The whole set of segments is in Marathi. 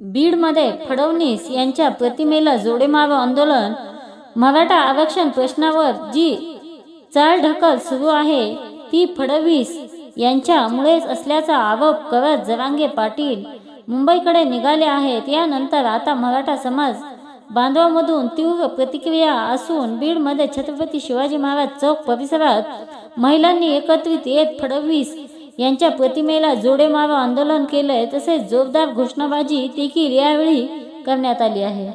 बीडमध्ये फडणवीस यांच्या प्रतिमेला जोडे मारो आंदोलन. मराठा आरक्षण प्रश्नावर जी चालढकल सुरू आहे ती फडणवीस यांच्यामुळेच असल्याचा आरोप करत जरांगे पाटील मुंबईकडे निघाले आहेत. यानंतर आता मराठा समाज बांधवामधून तीव्र प्रतिक्रिया असून बीडमध्ये छत्रपती शिवाजी महाराज चौक परिसरात महिलांनी एकत्रित येत फडणवीस यांच्या प्रतिमेला जोडे मारो आंदोलन केलंय तसेच जोरदार घोषणाबाजी देखील यावेळी करण्यात आली आहे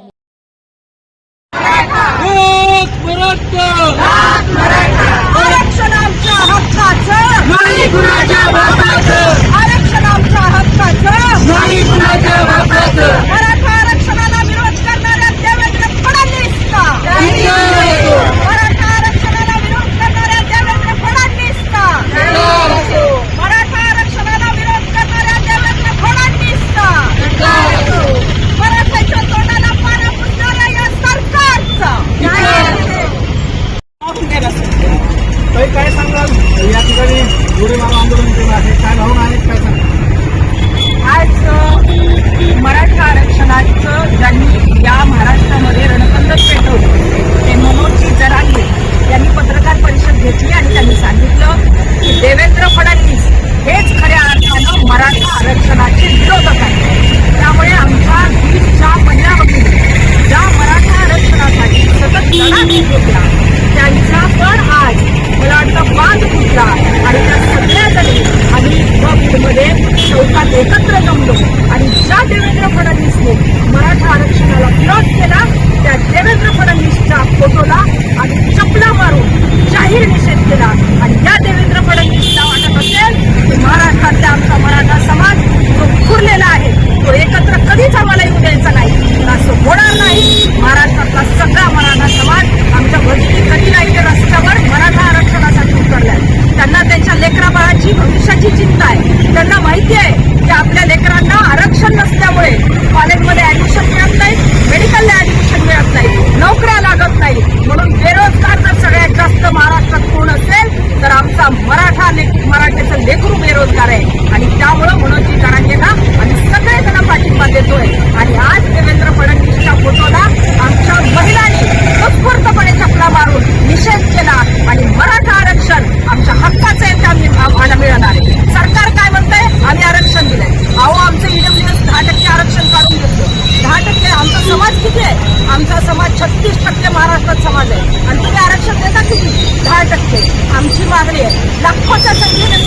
आरक्षण आमच्या हक्काचं नाही कुणाच्या बापाचं आरक्षण आमच्या हक्काचं नाही कुणाच्या बापाचं मराठा आरक्षणाला विरोध करणाऱ्या देवेंद्र फडणवीस का मराठा आरक्षणाला विरोध करणाऱ्या देवेंद्र फडणवीस का मराठा आरक्षणाला विरोध करणाऱ्या देवेंद्र फडणवीस का मराठ्याच्या तोंडाला पाण्या पुसणाऱ्या या सरकारचा ताई काय सांगाल या ठिकाणी जोडे आंदोलन केलं आहे. काय भावना आहेत काय सांग आज विरोध केला त्या देवेंद्र फडणवीसच्या फोटोला आणि चपला मारून जाहीर निषेध केला. आणि या देवेंद्र फडणवीसला वाटत असेल की महाराष्ट्रातला आमचा मराठा समाज जो खुरलेला आहे तो एकत्र कधीच आम्हाला येऊ द्यायचा नाही. असं होणार नाही. महाराष्ट्रातला सगळा मराठा मराठा मराठ्याचं लेकरू बेरोजगार आहे. आणि त्यामुळं मनोजी जरांगेला आम्ही सगळेजण पाठिंबा देतोय आणि आज देवेंद्र फडणवीसच्या फोटोला आमच्या महिलांनी उत्स्फूर्तपणे चपला मारून निषेध केला आणि मराठा आरक्षण आमच्या हक्काचं आहे ते आम्ही आम्हाला मिळणार आहे सरकार काय म्हणतंय आम्ही आरक्षण दिलंय अहो आमचं ईडब्ल्यूएस दहा टक्के आरक्षण काढून घेतलं दहा टक्के आमचा समाज किती आहे आमचा समाज छत्तीस टक्के महाराष्ट्रात समाज आहे. आणि तुम्ही आरक्षण देता किती? दहा टक्के. आमची मागणी आहे. लाखोच्या संख्येने